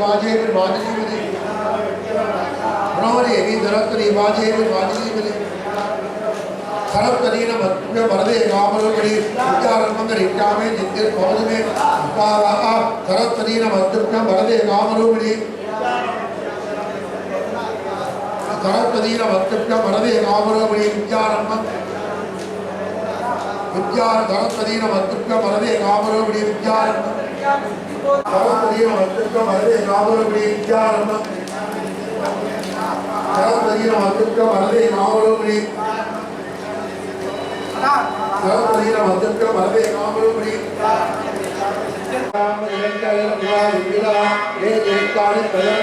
வாஜே வாஜீவதி மனோரேவி தரத்தரி வாஜே வாஜீவதி சரத்தரீன மத்ய வரதே காமலபடி உச்சாரம்பங்கர் இட்டாமே நித்திய பவதுமே. உப்பாரா சரத்தரீன மத்யம் வரதே காமலபடி சரத்தரீன மத்யம் வரதே காமலபடி உச்சாரம்பம் வித்யார சரஸ்வதீன மத்துக்க மரதே காமரோபடி வித்யாரம்பம் சரஸ்வதீன மத்துக்க மரதே காமரோபடி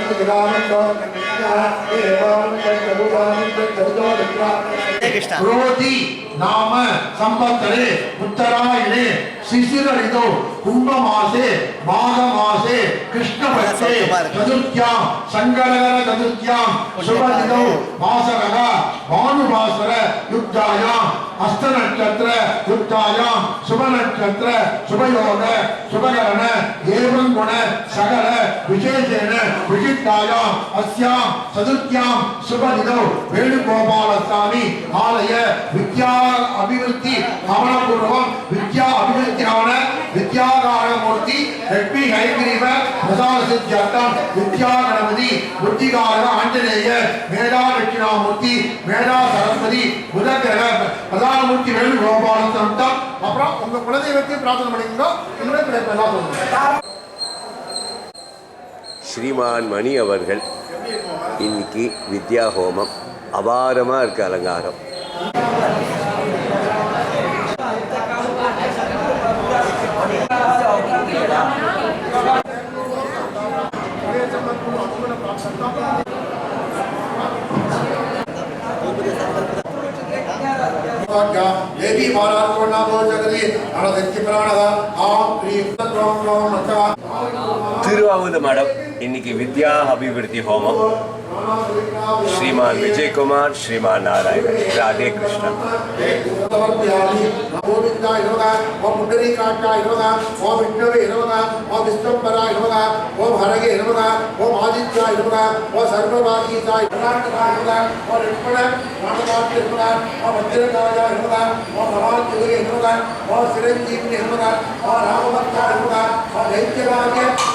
வித்யாரம்பம் புரோதி நாம சம்பத்தரே உத்தராயணே சிசிரரிதோ கும்பமாசே மாதமாசே கிருஷ்ணபக்தே சதுர்த்தியாம் சங்கரகர சதுர்த்தியாம் சுபதிதோ மாசரக பானுபாசர யுக்தாயாம் அஸ்த நட்சத்திர யுக்தாயாம் சுப நட்சத்திர சுபயோக சுபகரண ஏவங்குண சகல விசேஷேன விசித்தாயாம் அஸ்யாம் சதுர்த்தியாம் சுபதிதோ வேணுகோபாலசாமி ஆலய வித்யா அபிவிருத்தி கமலபூர்வம் வித்யா அபிவிருத்தியான வித்யாகாரமூர்த்தி லட்சுமி ஹைகிரீவ பிரசாத சித்தியார்த்தம் வித்யா கணபதி புத்திகாரக ஆஞ்சநேய மேதா தட்சிணாமூர்த்தி மேதா சரஸ்வதி புதகிரக பிரதானமூர்த்தி வேணுகோபாலசாமிதான். அப்புறம் உங்க குலதெய்வத்தையும் பிரார்த்தனை பண்ணிக்கிறோம் இன்னும் கிடைப்பெல்லாம் சொல்லுங்க. ஸ்ரீமான் மணி அவர்கள் இன்னைக்கு வித்யா ஹோமம் அபாரமாக இருக்குது அலங்காரம். देवी महाराज को नाम हो जगदी अनदक्ति प्राणः आम क्रीम त्वं त्वं मचा திருவாவூது மடம் இன்னைக்கு வித்யா அபிவிருத்தி ஹோமம் श्रीमान विजय कुमार, श्रीमान नारायण, राधे कृष्ण। ओम पुंडरी काटाय नमः ओम विष्णवे नमः ओम विष्णुपराय नमः ओम हरगे नमः ओम आदित्याय नमः ओम सर्वभागीताय कर्णाटकाय नमः ओम लक्ष्मण रामदात्य नमः ओम भद्रकाय नमः ओम भवान्युगे नमः ओम सिरंजीवने नमः ओम रामभक्ताय नमः ओम दैत्यभाग्य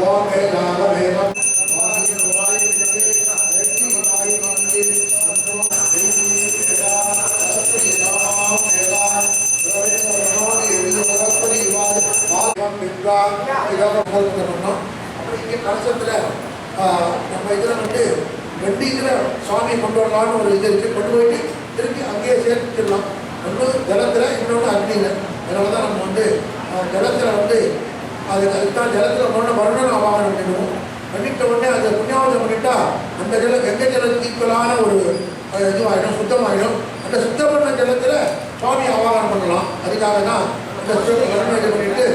ஓம் வேதால வேதம் இதாக போகிறோம்னா அப்புறம் இங்கே கலசத்தில் நம்ம இதில் வந்து ரெண்டு சுவாமி கொண்டு வரலாம்னு ஒரு இது இருக்குது கொண்டு போயிட்டு திருப்பி அங்கேயே சேர்த்துடலாம். ஒன்று ஜலத்தில் இன்னொன்று அக்னியில். அதனால தான் நம்ம வந்து ஜலத்தில் வந்து அது அதுதான் ஜலத்தில் கொண்டு வருணன் அவாகனம் பண்ணிடுவோம் பண்ணிட்ட உடனே அதை புண்ணியாவதம் பண்ணிட்டா அந்த ஜல கங்கை ஜலத்துக்கு ஈக்குவலான ஒரு இதுவாகிடும் சுத்தமாகிடும் அந்த சுத்தம் பண்ண ஜலத்தில் சுவாமி ஆவாகனம் பண்ணலாம். அதுக்காக தான் அந்த வருணம் இது பண்ணிட்டு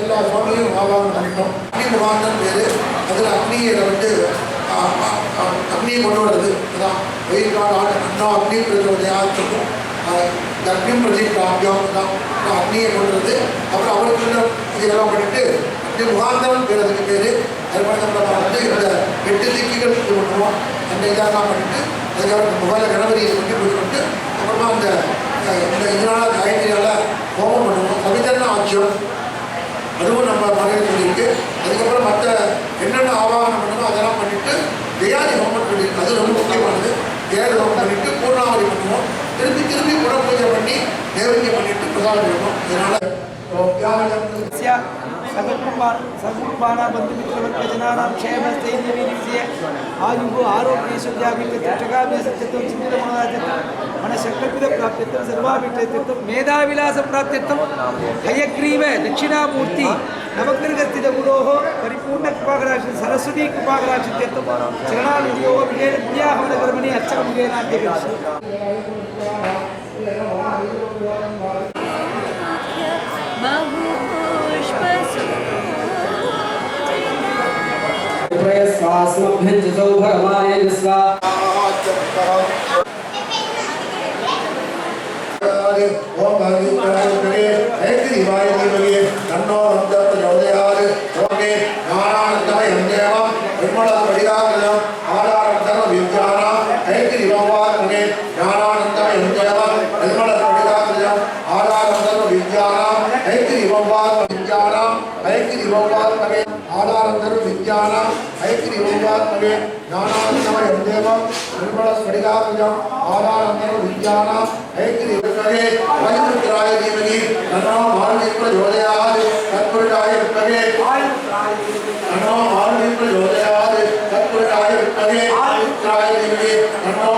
எல்லா சுவாமியும் ஆவாகனம் பண்ணிட்டோம். அக்னி முகாந்தம் பேர். அதில் அக்னியில் வந்து அக்னியை கொண்டு வர்றது அதான் வெயில் கால ஆண்டு அண்ணா அக்னி பிரதிபதையாச்சுக்கும் அக்னியும் பிரதிகாமியம் தான் அக்னியை கொண்டு வந்து அப்புறம் அவருக்கு இதெல்லாம் பண்ணிட்டு அக்னி முகாந்தம் பேர் அதுக்கு பேர். அது மாதிரி நம்ம வந்து இந்த எட்டு திக்கிகள் இது பண்ணுவோம். அந்த இதெல்லாம் பண்ணிட்டு அதுக்கப்புறம் முகால கணபதியை கொண்டு கொடுத்துட்டு கொண்டு அப்புறமா அந்த இந்த இதனால காயத்ரியால ஹோமம் பண்ணுவோம். சவிதரண ஆட்சியம் அதுவும் நம்ம மகளிர் சொல்லியிருக்கு. அதுக்கப்புறம் மற்ற என்னென்ன ஆவாகனம் பண்ணணும் அதெல்லாம் பண்ணிட்டு தயாரி ஹோமம் பண்ணி அது ரொம்ப முக்கியமானது. ஏழு ஹோமம் பண்ணிட்டு பூர்ணாவதி பண்ணுவோம். திரும்பி திரும்பி குண பூஜை பண்ணி நைவேத்தியம் பண்ணிட்டு பிரசாதம் सगुपार सगुपाबंधुजना क्षेम स्थैर्य आयुगो आरोग्यशुद्ध मन शक्तिप्राप्त सर्वाभिष्ठ मेधाविलास प्राप्ति हयग्रीव दक्षिणामूर्ति नवग्रहस्थित गुरो परिपूर्ण सरस्वती कृपाक्ष चरणाद्यामणि अच्छा वस्म भिज जौ भगवान विश्वा జ్ఞానాత్మవే జ్ఞానాత్మయం దేవం నిర్మల స్ఫటికాత్మజం ఆధారమైన విద్యానాం ఐక్యదేవే వాయుపుత్రాయ ధీమహి తన్నో మారుతి ప్రచోదయాత్ తత్పురుషాయ విద్మహే తన్నో మారుతి ప్రచోదయాత్ తత్పురుషాయ విద్మహే వాయుపుత్రాయ ధీమహి తన్నో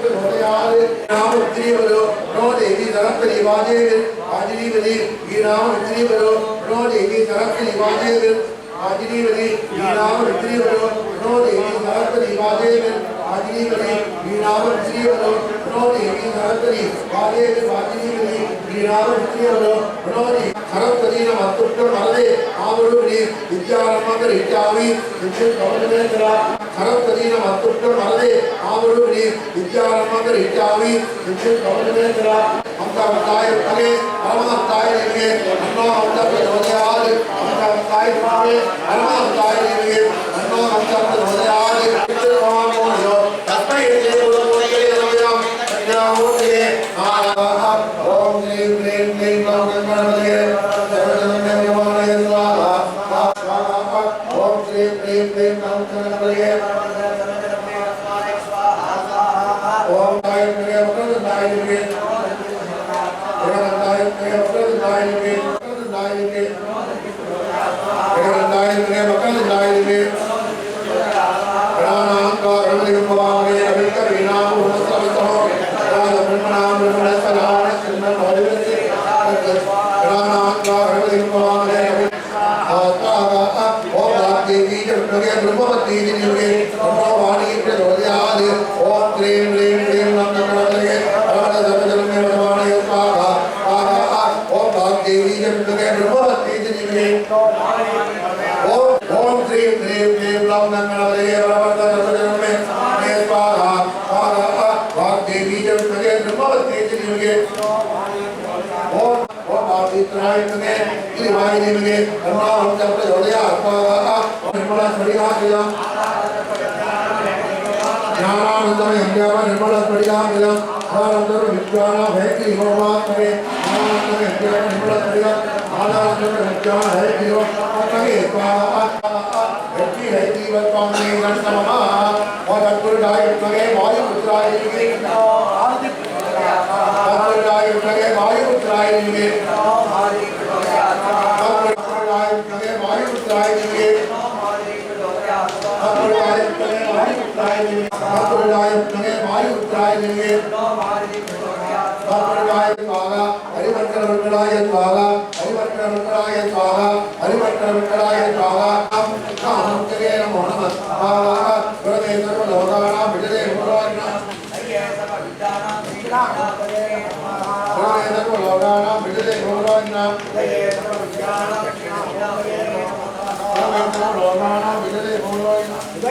அழிப்பு நோயாது நாம திரியவரோ நோ தேவி தரப்பிலி வாஜேவில் ஆஜிரீவதி ஈ நாம திரியவரோ நோ தேவி தரப்பிலி வாஜேவில் ஆஜிரீவதி ஈ நாம திரியவரோ நோ தேவி தரப்பிலி வாஜேவில் ஆஜிரீவதி ஈ நாம திரியவரோ நோ தேவி தரப்பிலி வாஜேவில் ஆஜிரீவதி ಶ್ರೀರಾಮ ವಿಜಯನೋ ಮನೋರಿ ಕರತರೀನ ಮತ್ತುಷ್ಟ ಮರದೆ ಆಮರು ನೀ ವಿದ್ಯಾರಮಂಗರ ಹಿತಾವಿ ಎಂದು ಕವನವೇಂದ್ರ ಕರತರೀನ ಮತ್ತುಷ್ಟ ಮರದೆ ಆಮರು ನೀ ವಿದ್ಯಾರಮಂಗರ ಹಿತಾವಿ ಎಂದು ಕವನವೇಂದ್ರ ಅಂತ ತಾಯಿ ಮನೆ ಪರಮ ತಾಯಿ ನಿಮಗೆ ಅನ್ನೋ ಅಂತ ಧ್ವಜಯಾದ ಅಂತ ತಾಯಿ ಮನೆ ವಾಹಿನಿಮಗೆ ಕರುಣಾವಂತಪ್ಪ ಹೃದಯ ಆತ್ಮವಾದ ನಿರ್ಮಲ ಸ್ಫಟಿಕಾಖಿಲ ಜ್ಞಾನಾನಂದಮಯ ಹಂಗ್ಯಾಮ ನಿರ್ಮಲ ಸ್ಫಟಿಕಾಖಿಲ ಆನಂದರು ವಿಜ್ಞಾನ ಭಯಕಿ ಹೋಮಾತ್ಮನೆ ಆನಂದಮಯ ಹಂಗ್ಯಾಮ ನಿರ್ಮಲ ಸ್ಫಟಿಕ ಆನಂದರು ವಿಜ್ಞಾನ ಭಯಕಿ ಹೋಮಾತ್ಮನೆ ಹೆಕ್ಕಿ ಹೈತಿ ವತ್ಪಾಮಿ ನಮಃ ಭಗವದ್ಗುರುಡಾಯ ವಿಷ್ಣುಗೆ ವಾಯುಪುತ್ರಾಯ ಆರ್ತಿ ಭಗವದ್ಗುರುಡಾಯ ವಿಷ್ಣುಗೆ ವಾಯುಪುತ್ರಾಯ வாயுபுத்ராய நிகே தத்குருடாய மகே வாயுபுத்ராய நிகே தத்குருடாய ஸ்வாகா ஹரிவர்க்கரவர்களாய ஸ்வாகா ஹரிவர்க்கரவர்களாய ஸ்வாகா ஹரிவர்க்கரவர்களாய ஸ்வாகா நாமமுக்தகே நமோ நமः ஸ்வாகா குரவே சர்வலோகானாம் விஜயே முரோர்ணம் குரவே சர்வலோகானாம் விஜயே முரோர்ணம் குரவே சர்வலோகானாம்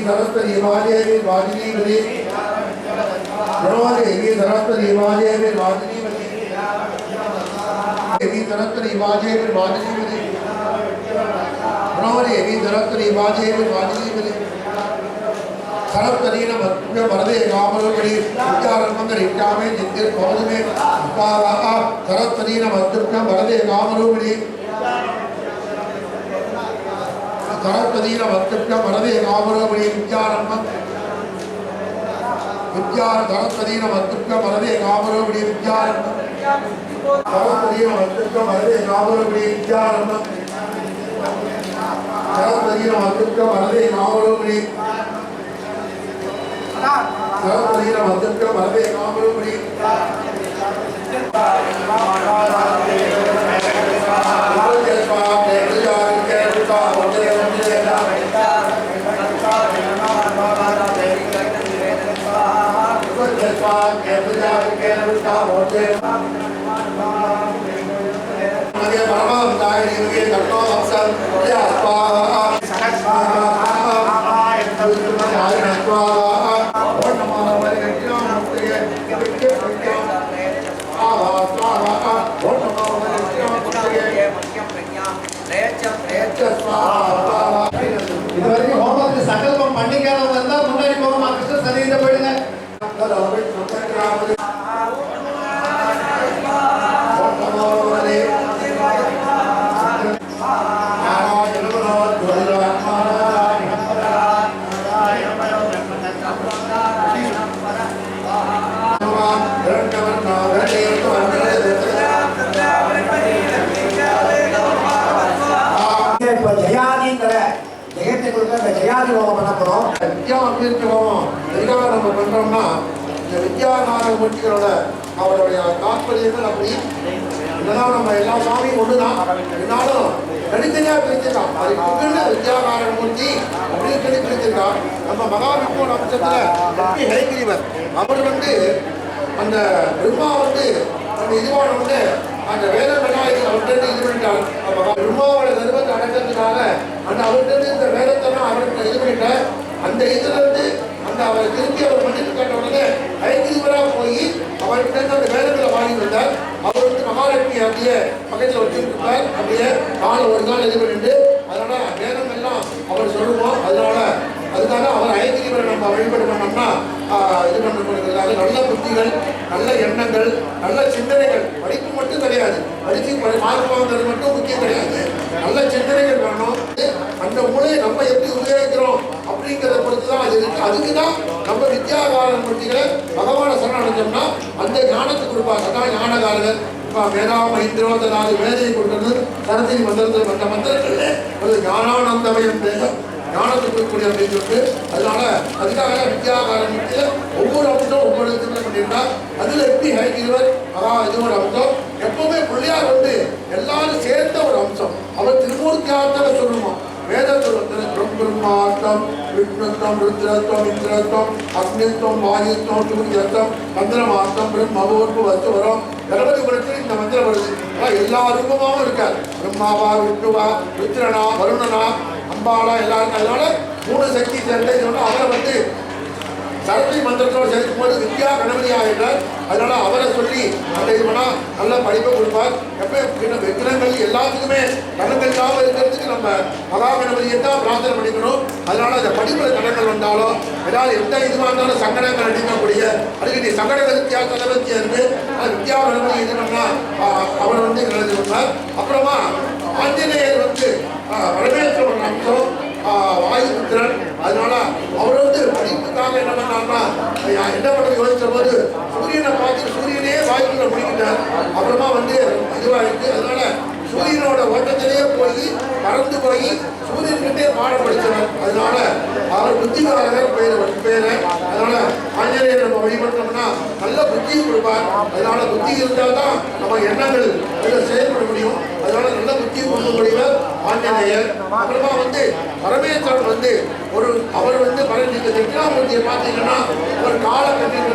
सरस्वती हिमालय वाजनी बली ब्रह्मदेवी देवी सरस्वती हिमालय में वाजनी बली देवी सरस्वती हिमालय में वाजनी बली ब्रह्मदेवी सरस्वती हिमालय में वाजनी बली सरस्वती नमः वरदे कामरोपरि विचारमंगल इच्छामे जिद्दिर कौज में कारा सरस्वती नमः கணபதியில வர்க்கப்பிய வரதே காமரமணி வித்யாரம்ம வித்யார கணபதியில வர்க்கப்பிய வரதே காமரமணி வித்யாரம்ம கணபதியில வர்க்கப்பிய வரதே காமரமணி வித்யாரம்ம கணபதியில வர்க்கப்பிய வரதே காமரமணி கணபதியில வர்க்கப்பிய வரதே காமரமணி Thank you. இது கொடுக்க இந்த ஜெயாதி ஹோமம் பண்ண போறோம் வித்யா அபிவிருத்தி ஹோமம் நம்ம பண்றோம்னா இந்த வித்யாநாத மூர்த்திகளோட அவருடைய தாற்பயங்கள் அப்படி. இதெல்லாம் நம்ம எல்லா சாமியும் ஒண்ணுதான். இருந்தாலும் தனித்தனியா பிரிச்சிருக்கான். அது புகழ்ந்த வித்யாநாராயண மூர்த்தி அப்படின்னு சொல்லி பிரிச்சிருக்கான். நம்ம மகாவிஷ்ணு அம்சத்துல ஹரிகிரிவர். அவர் வந்து அந்த பிரம்மா வந்து அந்த இதுவான வந்து அந்த வேத விநாயகர் அவர்கிட்ட இது பண்ணிட்டார் பிரம்மாவோட கர்வத்தை அடக்கிறதுனால அந்த அவர்கிட்ட இந்த வேதத்தெல்லாம் அவர்கிட்ட இது பண்ணிட்டார் அந்த இதுல இருந்து அந்த அவரை திருப்பி அவர் மன்னிப்பு கேட்ட உடனே ஐக்கியவராக போய் அவர்கிட்ட அந்த வேதங்களை வாங்கி வந்தார். அவர் வந்து மகாலட்சுமி அப்படியே பக்கத்தில் வச்சுருப்பார். அப்படியே நாலு ஒரு நாள் இது பண்ணிட்டு அதனால வேதம் எல்லாம் அவர் சொல்லுவோம். அதனால அதுக்காக அவர் ஐக்கியவரை நம்ம வழிபாடு பண்ணோம்னா இது இது பண்ணப்படுறதுக்காக நல்ல புத்திகள் நல்ல எண்ணங்கள் நல்ல சிந்தனைகள். படிப்பு மட்டும் கிடையாது. படிச்சு மார்க் வாங்குறது மட்டும் முக்கியம் கிடையாது. நல்ல சிந்தனைகள் வேணும். அந்த மூலையை நம்ம எப்படி உபயோகிக்கிறோம் அப்படிங்கிறத பொறுத்து தான் அது இருக்கு. அதுக்கு தான் நம்ம வித்யாகாரன் மூர்த்திகளை பகவான சரணடைஞ்சோம்னா அந்த ஞானத்தை கொடுப்பாங்க. அதான் ஞானகாரர்கள். இப்போ வேதாம இந்திரோத நாலு வேதையை கொண்டது சரஸ்வதி மந்திரத்தில் வந்த மந்திரத்தில் ஒரு ஞானானந்தமயம் வேதம். ஞானத்தை கொடுக்கக்கூடிய அப்படின்னு சொல்லிட்டு அதனால அதுக்காக வித்யாகாரன் ஒவ்வொரு அம்சம் ஒவ்வொரு இதுல பண்ணியிருந்தா அதில் எப்படி ஹரிக்கிறவர் அதான் இது ஒரு அம்சம்? எப்பவுமே பிள்ளையார் வந்து எல்லாரும் சேர்ந்த ஒரு அம்சம். அவர் திருமூர்த்தியார்த்தம் சொல்லணுமா? வேதத்தில் பிரம்மாட்டம் விஷ்ணுத்தம் ருத்ரத்வம் இந்திரத்வம் அக்னித்வம் வாயுத்வம் சூரியத்வம் மந்திரமாட்டம் பிரம்மபூர்வ வஸ்துவரம் கணபதி புரட்சியில் இந்த மந்திரம் வருது. ஆனா எல்லா ரூபமாவும் இருக்கார் பிரம்மாவா விஷ்ணுவா ருத்ரனா வருணனா அம்பாளா எல்லாரும் அதனால மூணு சக்தி சேர்ந்த சொன்னால் அவரை வந்து சரஸ்வதி மந்திரத்தோடு சேர்க்கும் போது வித்யா கணபதி ஆகிட்டார் அதனால அவரை சொல்லி அந்த இது பண்ணா நல்ல படிப்பை கொடுப்பார். எப்போ விக்கிரங்கள் எல்லாத்துக்குமே தடங்கள் இல்லாமல் இருக்கிறதுக்கு நம்ம மகா கணபதியை தான் பிரார்த்தனை பண்ணிக்கணும். அதனால அந்த படிப்பில் தடங்கள் வந்தாலும் ஏதாவது எந்த இதுவாக இருந்தாலும் சங்கடங்கள் அடிக்கக்கூடிய அதுக்கு நீ சங்கடங்கள் வித்யா தலைவத்தியா சேர்ந்து அது வித்யா கணபதி இது பண்ணா அவர் வந்து நல்லது பண்ணார். அப்புறமா ஆஞ்சநேயர் வந்து வரவேற்றவன் அம்சம் வாயுபுத்திரன் அதனால அவர் வந்து படிப்புக்காக என்ன பண்ணார்னா என்ன பண்ண யோசிச்ச போது சூரியனை பார்த்து சூரியனே வாயுக்குள்ள முடிக்கிட்டார் அப்புறமா வந்து இதுவாயிருக்கு அதனால சூரியனோட ஓட்டத்திலேயே போய் பறந்து போய் சூரியன்கிட்டே பாடம் படித்தவர் அதனால அவர் புத்திகாரகர் பேர் பேரு அதனால ஆஞ்சநேயர் நம்ம வழிபட்டோம்னா நல்ல புத்தியும் கொடுப்பார். அதனால புத்தி இருந்தால் தான் நம்ம எண்ணங்கள் இதில் செயல்பட முடியும். அதனால நல்ல புத்தியை கொடுக்கக்கூடியவர் ஆஞ்சநேயர் அப்புறமா வந்து பரமேஸ்வரன் வந்து ஒரு அவர் வந்து பரஞ்சு தட்சிணாமூர்த்தியை பார்த்தீங்கன்னா ஒரு காலை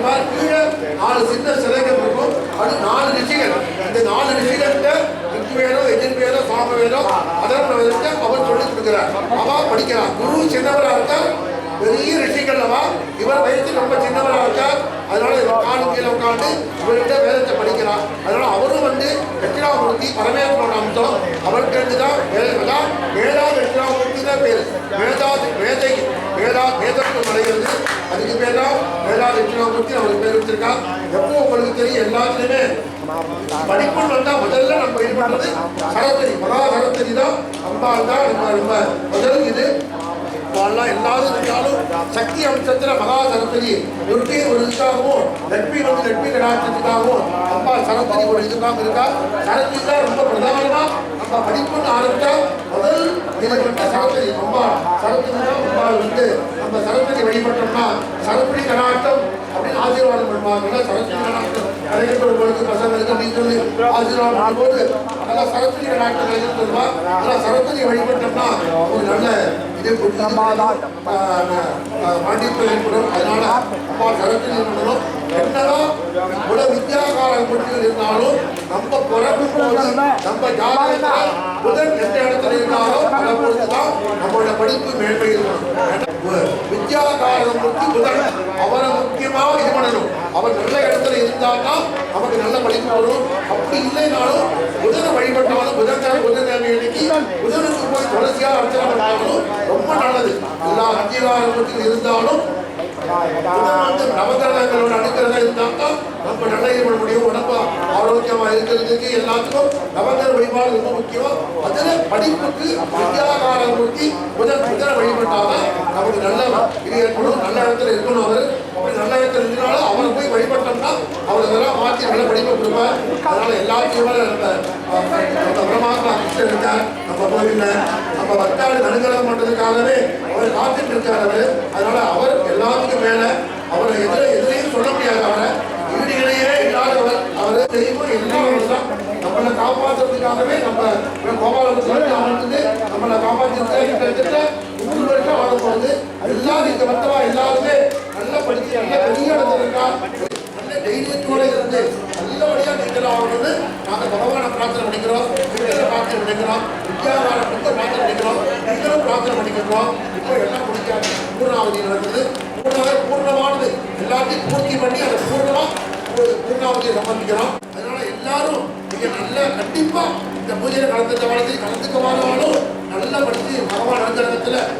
மாதிரி கீழே நாலு சின்ன சிலைகள் இருக்கும். அது நாலு ரிஷிகள். இந்த நாலு ரிஷிகள்கிட்ட ரிக்வேதோ எதிர்வேதோ சாமவேதோ அதர்வ வேதத்தை அவர் சொல்லி கொடுக்கிறார். அவா படிக்கிறார். குரு சின்னவராக இருக்கார் பெரிய ரிஷிகள் அவா இவர் வயசு ரொம்ப சின்னவராக இருக்கார் அதனால இவர் கீழே உட்காந்து இவர்கிட்ட வேதத்தை படிக்கிறார். அதனால அவரும் வந்து தட்சிணாமூர்த்தி பரமேஸ்வரோட அம்சம். அவர்கிட்ட தான் வேதா வேதா தட்சிணாமூர்த்தி தான் பேர். வேதா வேதை வேதா வேதத்துவம் அடைகிறது அதுக்கு பேர் தான் வேதா தட்சிணாமூர்த்தி அவருக்கு பேர் வச்சிருக்கார் எப்போ உங்களுக்கு தெரியும் எல்லாத்துலயுமே படிப்புன்னு வந்தா முதல்ல நம்ம இது பண்றது சரஸ்வதி. மகா சரஸ்வதி தான். அம்பாள் தான். நம்ம நம்ம முதல் இது. அம்பாள்லாம் எல்லாரும் இருந்தாலும் சக்தி அம்சத்துல மகா சரஸ்வதி. துர்க்கை ஒரு இதுக்காகவும் லட்சுமி வந்து லட்சுமி கடாட்சத்துக்காகவும் அம்பாள் சரஸ்வதி ஒரு இதுக்காக இருக்கா? சரஸ்வதி தான் ரொம்ப பிரதானமா. நம்ம படிப்புன்னு ஆரம்பிச்சா முதல் இதுக்கு வந்து சரஸ்வதி அம்பாள் சரஸ்வதி தான் அம்பாள் வந்து நம்ம சரஸ்வதி வழிபட்டோம்னா சரஸ்வதி கடாட்டம் அப்படின்னு ஆசீர்வாதம் பண்ணுவாங்க. சரஸ்வதி கடாட்டம் கலைஞர்களுக்கு பசங்களுக்கு நீ சொல்லி ஆசீர்வாதம் பண்ணும்போது அதெல்லாம் சரஸ்வதி கடாட்டம் கலைஞர் சொல்லுவா அதெல்லாம் சரஸ்வதி வழிபட்டோம்னா ஒரு நல்ல இது ஏற்படும் அதனால அப்பா சரஸ்வதி பண்ணணும் என்னதான் இருந்தாலும் நம்ம பிறக்கும் போது நம்ம ஜாதகத்துல புதன் எந்த இடத்துல இருந்தாலும் தான் நம்மளோட படிப்பு மேன்மை வித்யாகாரம் பற்றி புதன் அவரை முக்கியமாக இது பண்ணணும். அவர் நல்ல இடத்துல இருந்தால்தான் நமக்கு நல்ல படிப்பு வரும். அப்படி இல்லைனாலும் புதனை வழிபட்டாலும் புதன்கிழமை புதன்கிழமை அன்னைக்கு புதனுக்கு போய் துளசியா அர்ச்சனை பண்ணாலும் ரொம்ப நல்லது. எல்லா அங்கீகாரம் இருந்தாலும் புதன் வந்து நவகிரகங்களோட அனுக்கிரகம் இருந்தால் நம்ம நல்ல இது பண்ண முடியும். உடம்பு ஆரோக்கியமா இருக்கிறதுக்கு எல்லாத்துக்கும் நவகிரக வழிபாடு ரொம்ப முக்கியம். அதுல படிப்புக்கு வித்யாகாரம் மூர்த்தி புதன் புதனை வழிபட்டாதான் நமக்கு நல்ல இது ஏற்படும் நல்ல இடத்துல இருக்கணும் அவர். அப்படி நல்ல இடத்துல இருந்தாலும் போய் வழிபட்டோம்னா அவர் இதெல்லாம் மாற்றி அவனை படிப்பு கொடுப்பார். அதனால எல்லாத்தையும் மேல நம்ம பிரமாத்மா கிருஷ்ணன் இருக்கார். நம்ம கோவில்ல. நம்ம பக்தாடு நடுங்கலம் பண்ணுறதுக்காகவே அவர் காத்துட்டு இருக்கார் அவரு. அதனால அவர் எல்லாத்துக்கும் மேலே அவரை எதிர எதிரையும் சொல்ல முடியாது அவரை. ஈடு இணையே இல்லாதவர். அவர் தெரியுமோ எல்லாம் தான் நம்மளை காப்பாற்றுறதுக்காகவே நம்ம கோபாலபுரத்தில் அவனுக்கு நம்மளை காப்பாற்றி கிட்டத்தட்ட நூறு வருஷம் வாழ போகுது. எல்லாரும் இந்த வந்தவா எல்லாருமே நல்லா படிச்சு நல்ல பெரிய இடத்துல நல்ல தைரியத்தோட இருந்து நல்லபடியா நீங்களும் ஆகணும்னு நாங்க பகவானை பிரார்த்தனை பண்ணிக்கிறோம் விக்கிர பிரார்த்தனை பண்ணிக்கிறோம் வித்யாகார புத்த பிரார்த்தனை பண்ணிக்கிறோம் நீங்களும் பிரார்த்தனை பண்ணிக்கிறோம் இப்போ எல்லாம் முடிக்காது பூர்ணாவதி நடக்குது பூர்ணாவது பூர்ணமானது எல்லாத்தையும் பூர்த்தி பண்ணி அதை பூர்ணமா ஒரு பூர்ணாவதியை சமர்ப்பிக்கிறோம் அதனால எல்லாரும் நீங்கள் நல்லா கண்டிப்பாக இந்த பூஜையில கலந்துக்க வாழ்க்கை கலந்துக்க வாழ்வாலும் நல்லா படித்து பகவான் அனுகிரகத்துல நல்ல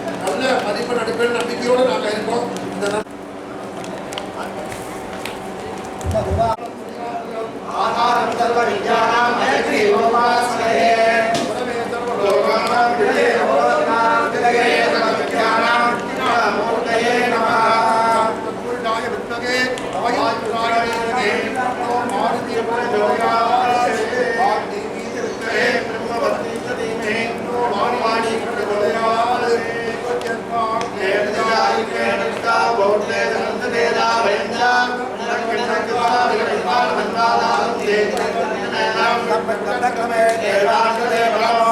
प्रथमे देवान्तरे बलम्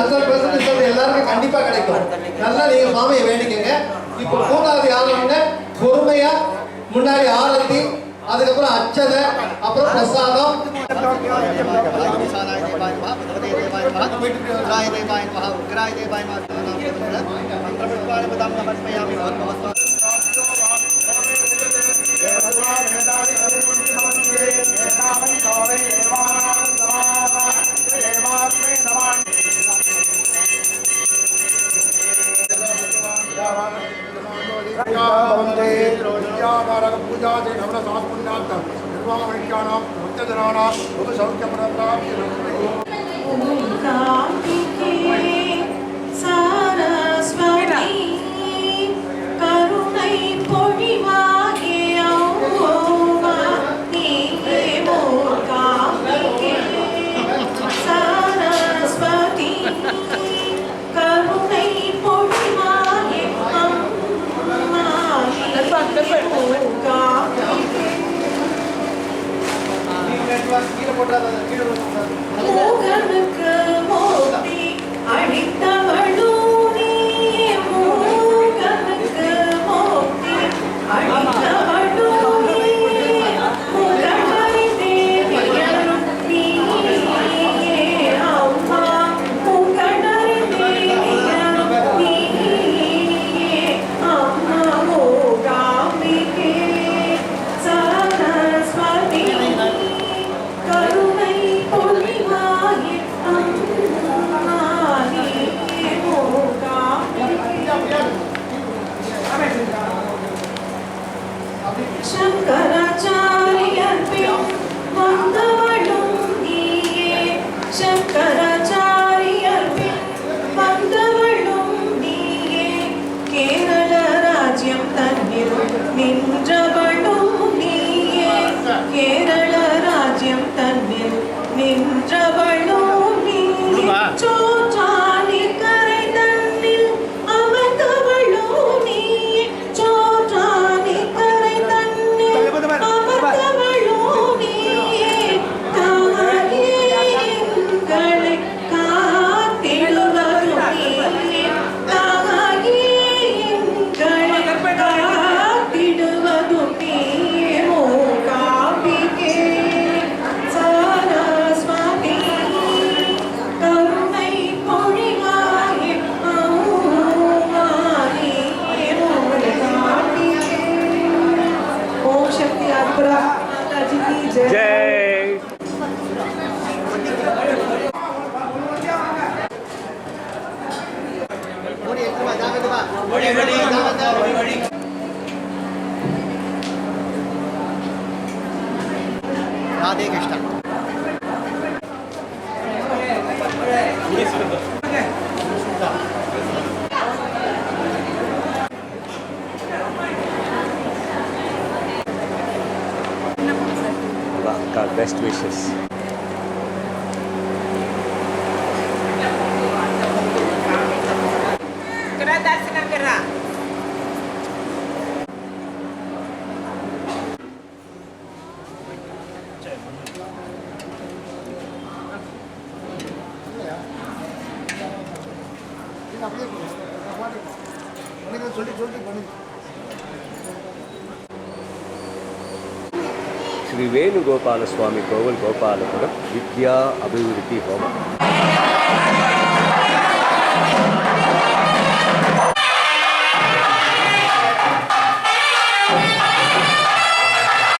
ஹண்ட்ரட் பெர்சன்ட் ரிசல்ட் எல்லாருக்கும் கண்டிப்பாக கிடைக்கும் நல்லா நீங்கள் மாமையை வேண்டிக்கங்க இப்போ மூணாவது யாருன்னா பொறுமையா முன்னாடி ஆரத்தி அதுக்கப்புறம் அச்சதை அப்புறம் பிரசாதம் உக்ராய தேவாய் மகா உக்ராய தேவாய் மகா Our best wishes. கோபாலசுவாமி கோவில் கோபாலபுரம் வித்யா அபிவிருத்தி ஹோமம்.